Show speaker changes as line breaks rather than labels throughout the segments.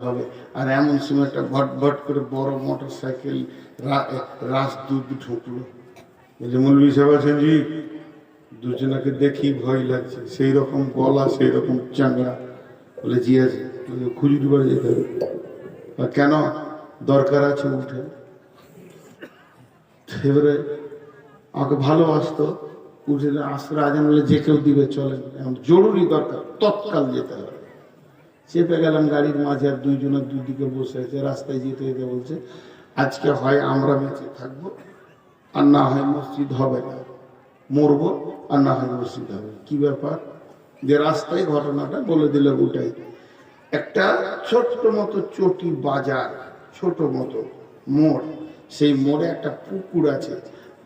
হবে। আর এমন সময় একটা ভট ভট করে বড় মোটর সাইকেল রাস দুধ ঢুকলো। বলছে মৌলবী সাহেব আছেন জি? দুজনাকে দেখি ভয় লাগছে। সেই রকম গলা, সেই রকম চাঙ্গা বলে, জি আছে খুজুরি বাড়ি যেতে হবে। আর কেন? দরকার আছে উঠে। এবারে আমাকে ভালোবাসতো। উঠে আসরে আজান বলে যে কেউ দিবে, চলেন। এখন জরুরি দরকার, তৎকাল যেতে হবে। চেপে গেলাম গাড়ির মাঝে আর দুইজনের দুই দিকে বসে আছে, রাস্তায় যেতে যেতে বলছে, আজকে হয় আমরা বেঁচে থাকব, আর না হয় মসজিদ হবে না। মরবো, আর না হয় মসজিদ হবে। কি ব্যাপার? যে রাস্তায় ঘটনাটা বলে দিল ওটাই একটা ছোট্ট মতো চটি বাজার, ছোট মতো মোড়। সেই মোড়ে একটা পুকুর আছে।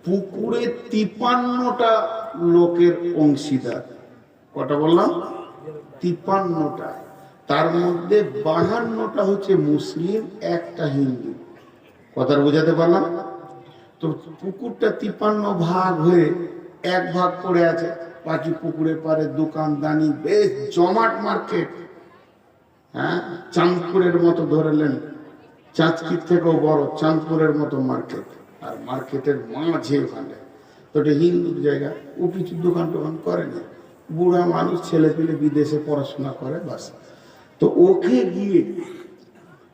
পুকুরে তিপান্নটা লোকের অংশীদার। কটা বললাম? তিপ্পান্নটা তার মধ্যে বাহান্নটা হচ্ছে মুসলিম, একটা হিন্দু। কথা বোঝাতে পারলাম? তো পুকুরটা তিপ্পান্ন ভাগ হয়ে এক ভাগ করে আছে। বাকি পুকুরের পারে দোকানদানি বেশ জমাট মার্কেট। হ্যাঁ? চাঁদপুরের মতো ধরেলেন চাঁদকির থেকেও বড় চাঁদপুরের মতো মার্কেট। আর মার্কেটের মাঝে ওখানে তো এটা হিন্দুর জায়গা। ও কিছু দোকান টোকান করে না বুড়া মানুষ ছেলে পেলে বিদেশে পড়াশোনা করে, বাস। তো ওকে গিয়ে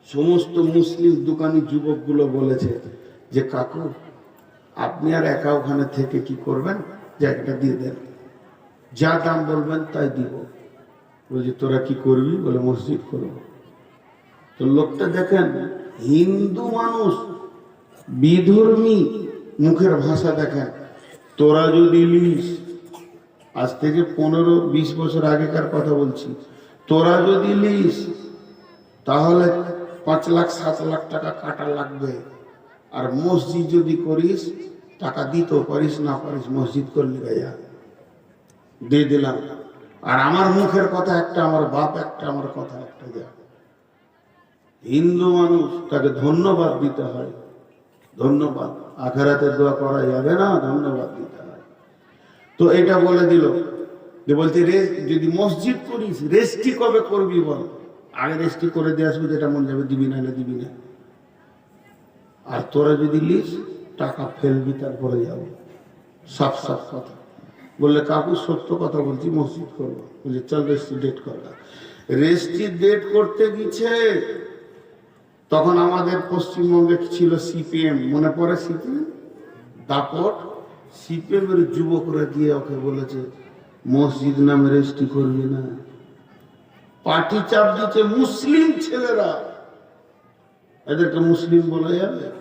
সমস্ত মুসলিম দোকানি যুবকগুলো বলেছে যে, কাকু, আপনি আর একা ওখানে থেকে কি করবেন? জায়গাটা দিয়ে দেন। যা দাম বলবেন তাই দিব। বলছি, তোরা কি করবি? বলে, মসজিদ করব তো লোকটা দেখেন, হিন্দু মানুষ, বিধর্মী মুখের ভাষা দেখেন। তোরা যদি লিস আজ থেকে পনেরো, বিশ বছর আগেকার কথা বলছি তোরা যদি লিস তাহলে পাঁচ লাখ, সাত লাখ টাকা কাটা লাগবে। আর মসজিদ যদি করিস, টাকা দিতেও পারিস, না পারিস, মসজিদ করলি গাইয়া দিয়ে দিলাম। আর আমার মুখের কথা একটা, আমার বাপ একটা, আমার কথা একটা যা হিন্দু মানুষ, তাকে ধন্যবাদ দিতে হয়। ধন্যবাদ। আখেরাতে দোয়া করা যাবে না, ধন্যবাদ দিতে হয়। তো এটা বলে দিল। যে বলছে রে যদি মসজিদ করিস, রেস্টি কবে করবি বল? আগে রেস্টি করে দিয়ে আসবি, যেটা মন যাবে দিবি না দিবি না। আর তোরা যদি লিস, টাকা ফেলবি, তারপরে যাব। সাফ সাফ কথা। বললে, কাকু, সত্য কথা বলছি, মসজিদ করব। বলছে, চল রেস্টি ডেট করবা রেস্টি ডেট করতে গেছে তখন আমাদের পশ্চিমবঙ্গে ছিল সিপিএম। মনে পড়ে সিপিএম? দাপট? সিপিএম এর যুবকরা গিয়ে ওকে বলেছে মসজিদ নামে রেস্টি করবি না। পার্টি চাপ দিচ্ছে মুসলিম ছেলেরা। এদেরকে মুসলিম বলা যাবে?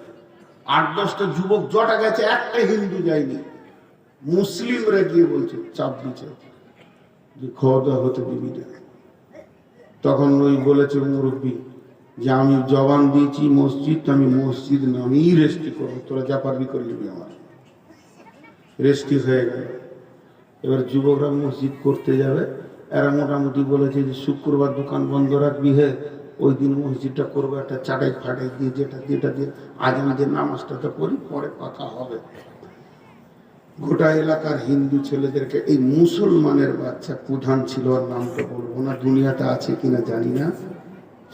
আট দশটা যুবক জটা গেছে, একটা হিন্দু যায়নি। মুসলিমরা গিয়ে বলছে, চাপ দিচ্ছে। যে খাওয়া হতে দিবি না। তখন ওই বলেছে মুরব্বী, যে আমি জবান দিয়েছি মসজিদ, আমি মসজিদ নামেই রেস্টি করব। তোরা যা পারবি করে নিবি আমার। রেস্টি হয়ে গেল। এবার যুবকরা মসজিদ করতে যাবে। এরা মোটামুটি বলেছে যে শুক্রবার দোকান বন্ধ রাখবি, হে, ওই দিন মসজিদটা করব, একটা চাটাই ফাটাই দিয়ে যেটা যেটা দিয়ে আজ আমি যে নামাজটা তো করি পরে কথা হবে। গোটা এলাকার হিন্দু ছেলেদেরকে, এই মুসলমানের বাচ্চা প্রধান ছিল ওর নামটা বলব না দুনিয়াটা আছে কিনা জানি না।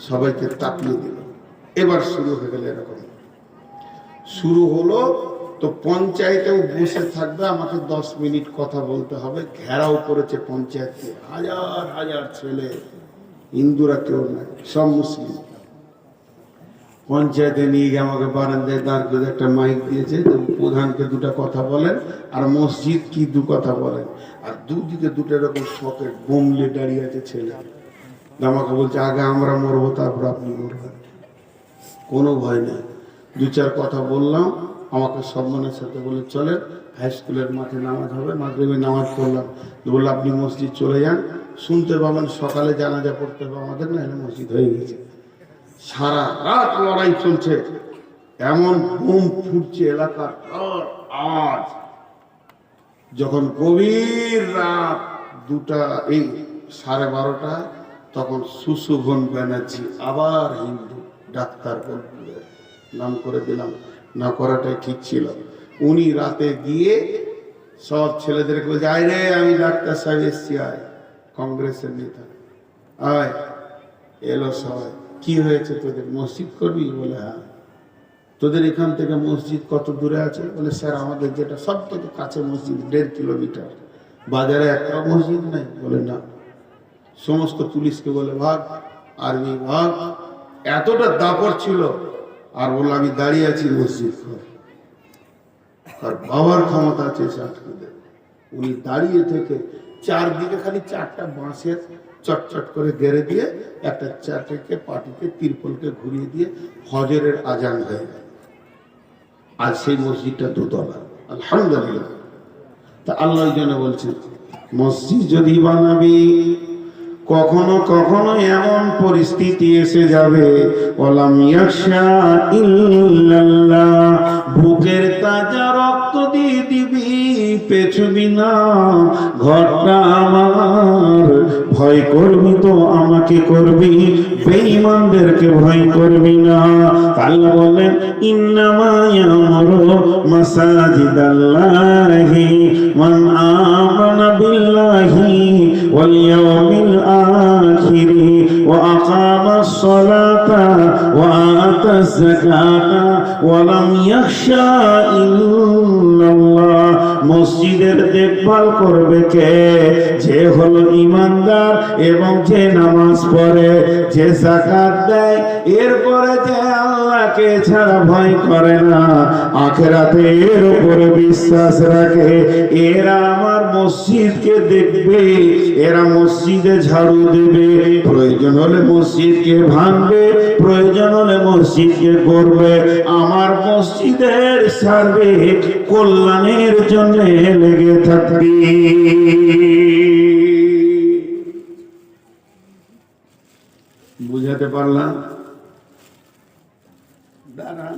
সবাইকে তাপিয়ে দিল। এবার শুরু হয়ে গেল এরকম। শুরু হলো তো পঞ্চায়েতেও বসে থাকবে, আমাকে দশ মিনিট কথা বলতে হবে। ঘেরাও করেছে পঞ্চায়েতকে হাজার হাজার ছেলে, হিন্দুরা কেউ নাই, সব মুসলিম। পঞ্চায়েতে নিয়ে গিয়ে আমাকে বারান্দায় দাঁড় করে একটা মাইক দিয়েছে প্রধানকে দুটো কথা বলেন আর মসজিদ কি দু কথা বলেন। আর দুদিকে দুটো এরকম শখের বোমলে দাঁড়িয়ে আছে ছেলে। আমাকে বলছে, আগে আমরা মরবো, তারপর আপনি মরবেন। কোনো ভয় নেই। দু চার কথা বললাম আমাকে সম্মানের সাথে বলে চলেন হাই স্কুলের মাঠে নামাজ হবে মাধ্যমে নামাজ পড়লাম। বলল আপনি মসজিদ চলে যান। শুনতে পাবেন, সকালে জানাজা পড়তে হবে আমাদের না হলে মসজিদ হয়ে গেছে। সারা রাত লড়াই চলছে। এমন বোম ফুটছে এলাকার আর আজ। যখন গভীর রাত দুটা, এই সাড়ে বারোটা, তখন সুশুভন ব্যানার্জি আবার হিন্দু ডাক্তার নাম করে দিলাম। না করাটাই ঠিক ছিল। উনি রাতে গিয়ে সব ছেলেদেরকে বলছে, আয় রে, আমি ডাক্তার সাহেব এসছি, আয়। কংগ্রেসের নেতা, আয়। এলো সবাই, কি হয়েছে তোদের? মসজিদ করবি? বলে হ্যাঁ। তোদের এখান থেকে মসজিদ কত দূরে আছে? বলে, স্যার, আমাদের যেটা, সব থেকে কাছে মসজিদ, দেড় কিলোমিটার। বাজারে একটা মসজিদ নাই? বলে, না। সমস্ত পুলিশকে বলে, ভাগ, আর্মি ভাগ। এতটা দাপট ছিল আর বলে আমি দাঁড়িয়ে আছি মসজিদ আর বাবার ক্ষমতা আছে এসে আটকে উনি দাঁড়িয়ে থেকে চারদিকে খালি চারটা বাঁশের চটচট করে গেড়ে দিয়ে একটা চারটাকে পাটিকে তিরপলকে ঘুরিয়ে দিয়ে হজরের আজান হয়ে গেল। আজ সেই মসজিদটা দুতলা। আলহামদুলিল্লাহ। তা আল্লাহ জন্য বলছেন, মসজিদ যদি বানাবি কখনো কখনো এমন পরিস্থিতি এসে যাবে। বুকের তাজা রক্ত দিয়ে দিবি পেছবি না। ঘরটা আমার, ভয় করবি তো আমাকে করবি। বেঈমানদেরকে ভয় করবি না। আল্লাহ বলেন ইন্নামা ইয়ামুরু মাসাজিদাল্লাহি মান আমানা বিল্লাহি ওয়া আকামাস সালাতা ওয়া আতাজ যাকাতা ওয়া লাম ইয়াখশা ইল্লাল্লাহ মসজিদের দেখভাল করবে কে? যে হলো ইমানদার এবং যে নামাজ পড়ে, যে জাকাত দেয়, এরপরে যে আল্লাহকে ছাড়া ভয় করে না। আখেরাতে এর উপরে বিশ্বাস রাখে। এরা আমার মসজিদকে দেখবে, এরা মসজিদে ঝাড়ু দেবে। প্রয়োজন হলে মসজিদকে ভাঙবে, প্রয়োজন হলে মসজিদকে করবে আমার মসজিদের সার্বে কল্যাণের জন্য লেগে থাকবে। বুঝাতে পারলাম? দাঁড়ান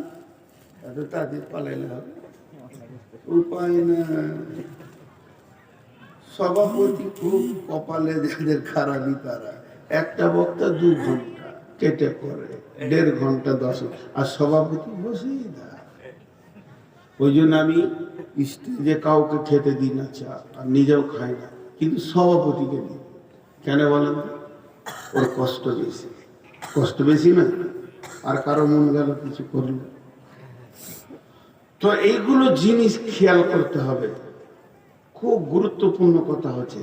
তাদের পালাইলে হবে। সভাপতি খুব কপালে যাদের খারাপই তারা। একটা বক্তা দু ঘণ্টা কেটে করে দেড় ঘণ্টা, দশ আর সভাপতি বসেই না। ওই জন্য আমি স্টেজে কাউকে খেতে দিই না চা, আর নিজেও খাই না, কিন্তু সভাপতিকে দিই। কেন বলেন ওর কষ্ট বেশি। কষ্ট বেশি না? আর কারও মন গেল কিছু করল। তো এইগুলো জিনিস খেয়াল করতে হবে। খুব গুরুত্বপূর্ণ কথা হচ্ছে।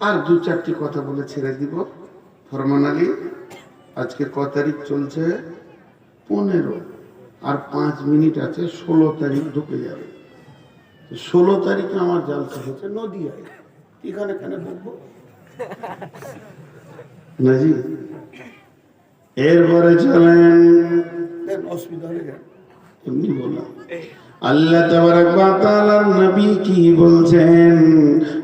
আর দু চারটি কথা বলে ছেড়ে দিব। ফরমান আলী, আজকে ক তারিখ চলছে? পনেরো। আর পাঁচ মিনিট আছে, ষোলো তারিখ ঢুকে যাবে। ষোলো তারিখে আমার জালসা হচ্ছে নদীয়ায়। এখানে কেন বলব নাজি এরপরে চলেন। অসুবিধা এমনি বললাম। আল্লাহ তাবারাক ওয়া তাআলার নবী কি বলছেন?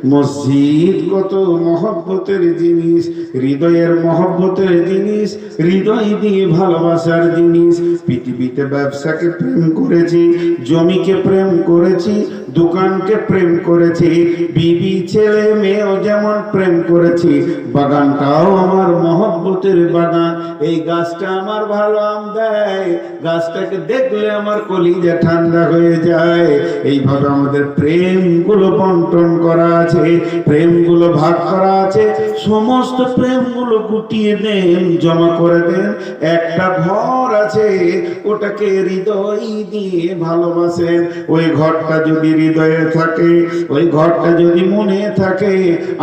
মসজিদ কত মহব্বতের জিনিস, হৃদয়ের মহব্বতের জিনিস, হৃদয় দিয়ে ভালোবাসার জিনিস। পৃথিবীতে ব্যবসাকে প্রেম করেছি, জমিকে প্রেম করেছি, দোকানকে প্রেম করেছি, বিবি, ছেলে, মেয়েও যেমন প্রেম করেছি, বাগানটাও আমার মহব্বতের বাগান। এই গাছটা আমার ভালো আম দেয়, গাছটাকে দেখলে আমার কলিজা ঠান্ডা হয়ে যায়। এইভাবে আমাদের প্রেমগুলো বন্টন করা আছে, প্রেমগুলো ভাগ করা আছে, সমস্ত প্রেমগুলো গুটিয়ে দেন জমা করে দেন। একটা ঘর আছে, ওটাকে হৃদয় দিয়ে ভালোবাসেন। ওই ঘরটা যদি হৃদয়ে থাকে, ওই ঘরটা যদি মনে থাকে,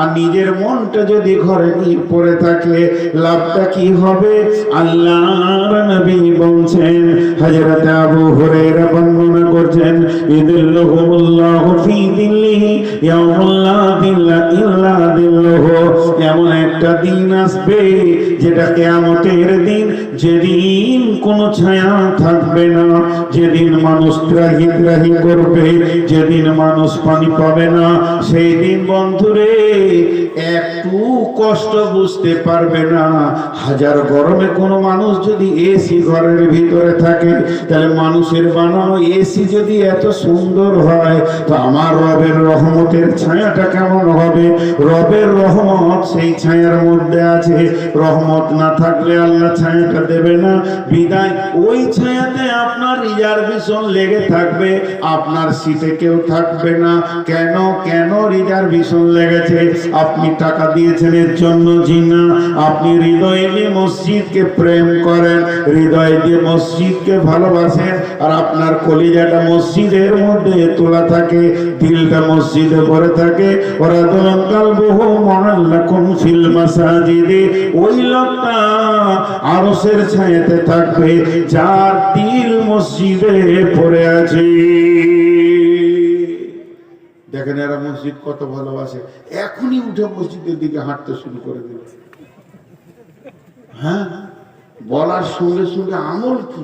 আর নিজের মনটা যদি ঘরে পড়ে থাকে, লাভটা কি হবে? আল্লাহর নবী বলছেন, হযরত আবু হুরায়রা বর্ণনা করছেন ইদিল্লাহুমুল্লাহু ফি দিল্লিহি ইয়াউমুল্লা এমন একটা দিন আসবে যেটা কিয়ামতের দিন, যেদিন কোনো ছায়া থাকবে না, যেদিন মানুষ ত্রাহি ত্রাহি করবে, যেদিন মানুষ পানি পাবে না, সেই দিন বন্ধুরে, একটু কষ্ট বুঝতে পারবে না। হাজার গরমে কোনো মানুষ যদি এসি ঘরের ভিতরে থাকে, তাহলে মানুষের বানানো এসি যদি এত সুন্দর হয়, তো আমার রবের রহমতের ছায়াটা কেমন হবে? রবের রহমত সেই ছায়ার মধ্যে আছে। রহমত না থাকলে আল্লাহ ছায়াটা দেবে না। বিদায়, ওই ছায়াতে আপনার রিজার্ভেশন লেগে থাকবে। আপনার সিটে কেউ থাকবে না। কেন কেন রিজার্ভেশন লেগেছে? আপনি টাকা দিয়েছেন, এর জন্য জিনা। আপনি হৃদয় দিয়ে মসজিদকে প্রেম করেন, হৃদয় দিয়ে মসজিদকে ভালোবাসেন। আর আপনার কলিজাটা মসজিদের মধ্যে তোলা থাকে, দিলটা মসজিদে ভরে থাকে। ওই লোকটা ছায়াতে থাকবে, যার মসজিদে পড়ে আছে। দেখেন এরা মসজিদ কত ভালোবাসে। এখনই উঠে মসজিদের দিকে হাঁটতে শুরু করে দিল। হ্যাঁ? বলার সঙ্গে সঙ্গে আমল কি?